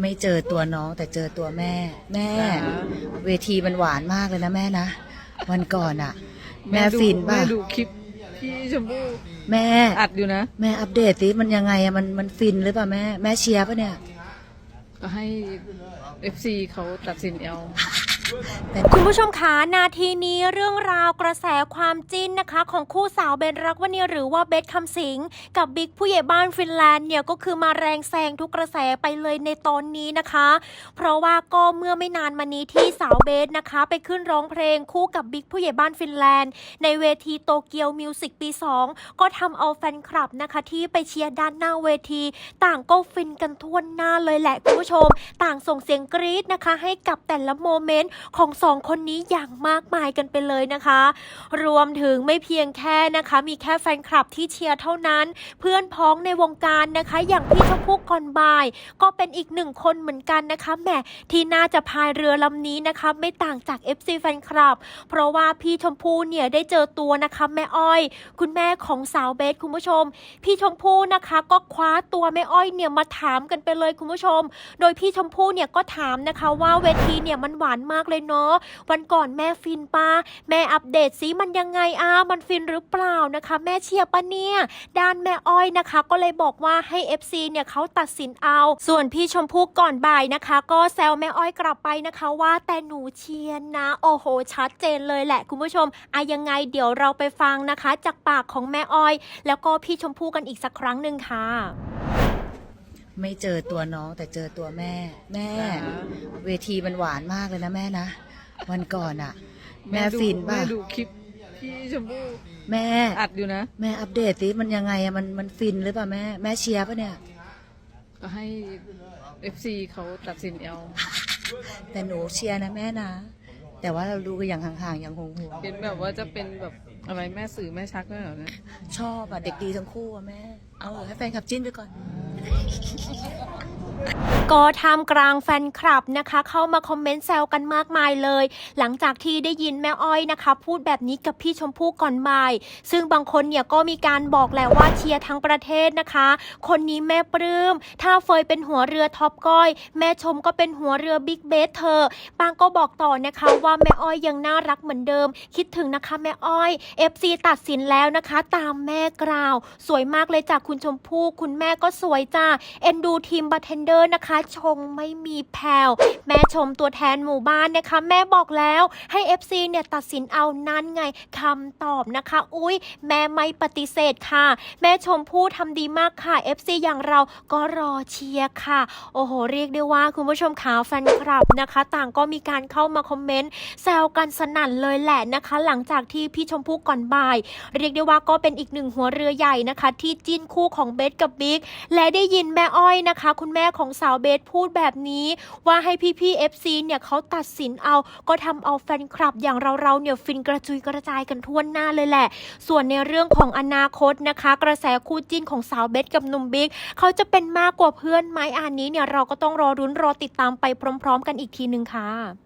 ไม่เจอตัวน้องแต่เจอตัวแม่ แม่ เวทีมันหวานมากเลยนะแม่นะวันก่อนอะแม่ดูฟินป่ะแม่ดูคลิปพี่ชมพู่แม่อัดอยู่นะ แม่อัปเดตสิมันยังไงอะมันมันฟินหรือเปล่าแม่ แม่เชียร์ปะเนี่ย ก็ให้ FC เขาตัดสินเอา คุณผู้ชมคะนาทีนี้เรื่องราวกระแสความจิ้นนะคะ ของคู่สาวเบนรักวนีหรือว่าเบสคำสิง กับบิ๊กผู้ใหญ่บ้านฟินแลนด์เนี่ยก็คือมาแรงแซงทุกกระแสไปเลยในตอนนี้นะคะ เพราะว่าก็เมื่อไม่นานมานี้ที่สาวเบสนะคะ ไปขึ้นร้องเพลงคู่กับบิ๊กผู้ใหญ่บ้านฟินแลนด์ ในเวทีโตเกียวมิวสิกปี 2 ก็ทำเอาแฟนคลับนะคะ ที่ไปเชียร์ด้านหน้าเวที ต่างก็ฟินกันทั่วหน้าเลยแหละคุณผู้ชม ต่างส่งเสียงกรี๊ดนะคะ ให้กับแต่ละโมเมนต์ของสองคนนี้อย่างมากมายกันไปเลยนะคะ รวมถึงไม่เพียงแค่นะคะ มีแค่แฟนคลับที่เชียร์เท่านั้น เพื่อนพ้องในวงการนะคะ อย่างพี่ชมพู่ก่อนบ่าย ก็เป็นอีกหนึ่งคนเหมือนกันนะคะแหมที่น่าจะพายเรือลำนี้นะคะ ไม่ต่างจาก FC แฟนคลับ เพราะว่าพี่ชมพู่เนี่ยได้เจอตัวนะคะแม่อ้อย คุณแม่ของสาวเบสคุณผู้ชม พี่ชมพู่นะคะ ก็คว้าตัวแม่อ้อยเนี่ยมาถามกันไปเลยคุณผู้ชม โดยพี่ชมพู่เนี่ยก็ถามนะคะว่าเวทีเนี่ยมันหวานมากเลยเนาะวันก่อนแม่ฟินป้าแม่อัปเดตซิมันยังไงอ้ามันฟินหรือเปล่านะคะ แม่เชียร์ปะเนี่ยด้านแม่อ้อยนะคะ ก็เลยบอกว่าให้ FC เนี่ยเขาตัดสินเอา ส่วนพี่ชมพู่ก่อนบ่ายนะคะ ก็แซวแม่อ้อยกลับไปนะคะว่าแต่หนูเชียร์นะ โอ้โห ชัดเจนเลยแหละคุณผู้ชมอะยังไงเดี๋ยวเราไปฟังนะคะ จากปากของแม่อ้อย แล้วก็พี่ชมพู่กันอีกสักครั้งหนึ่งค่ะ ไม่เจอตัวน้องแต่เจอตัวแม่ แม่ เวทีมันหวานมากเลยนะแม่นะวันก่อนอะแม่ดูฟินป่ะ แม่ดูคลิปพี่ชมพู่แม่อัดอยู่นะ แม่อัปเดตสิมันยังไงอะมันมันฟินหรือเปล่าแม่ แม่เชียร์ปะเนี่ย ก็ให้ FC เขาตัดสินเอาแต่หนูเชียร์นะแม่นะ แต่ว่าเราดูกันอย่างห่างๆอย่างห่วงเห็นแบบว่าจะเป็นแบบอะไรแม่สื่อแม่ชักด้วยเหรอเนี่ยๆชอบอะเด็กดีทั้งคู่อะแม่ เอาเถอให้แฟนคลับจิ้นไปก่อนก็ท่ามกลางแฟนคลับนะคะ เข้ามาคอมเมนต์แซวกันมากมายเลย หลังจากที่ได้ยินแม่อ้อยนะคะ พูดแบบนี้กับพี่ชมพู่ก่อนบ่าย ซึ่งบางคนเนี่ยก็มีการบอกแหละว่าเชียร์ทั้งประเทศนะคะ คนนี้แม่ปลื้มถ้าเฟยเป็นหัวเรือท็อปก้อย แม่ชมก็เป็นหัวเรือบิ๊กเบสเธอบางก็บอกต่อนะคะว่าแม่อ้อยยังน่ารักเหมือนเดิม คิดถึงนะคะแม่อ้อย FC ตัดสินแล้วนะคะ ตามแม่กล่าว สวยมากเลยจากคุณุณชมพู่คุณแม่ก็สวยจ้าเอ็นดูทีมบาร์เทนเดอร์นะคะ ชงไม่มีแผ่วแม่ชมตัวแทนหมู่บ้านนะคะ แม่บอกแล้วให้ FC เนี่ยตัดสินเอานั่นไงคำตอบนะคะ อุ้ยแม่ไม่ปฏิเสธค่ะ แม่ชมพู่ทำดีมากค่ะ FC อย่างเราก็รอเชียร์ค่ะ โอ้โห เรียกได้ว่าคุณผู้ชมขาแฟนคลับนะคะ ต่างก็มีการเข้ามาคอมเมนต์แซวกันสนั่นเลยแหละนะคะ หลังจากที่พี่ชมพู่ก่อนบ่าย เรียกได้ว่าก็เป็นอีกหนึ่งหัวเรือใหญ่นะคะ ที่จิ้นคู่ของเบสกับบิ๊กและได้ยินแม่อ้อยนะคะ คุณแม่ของสาวเบสพูดแบบนี้ ว่าให้พี่ๆ FC เนี่ยเขาตัดสินเอาก็ทำเอาแฟนคลับอย่างเราๆเนี่ยฟินกระจุยกระจายกันทั่วหน้าเลยแหละ ส่วนในเรื่องของอนาคตนะคะ กระแสคู่จิ้นของสาวเบสกับหนุ่มบิ๊กเขาจะเป็นมากกว่าเพื่อนไหมอันนี้เนี่ยเราก็ต้องรอรุ้นรอติดตามไปพร้อม ๆ กันอีกทีหนึ่งค่ะ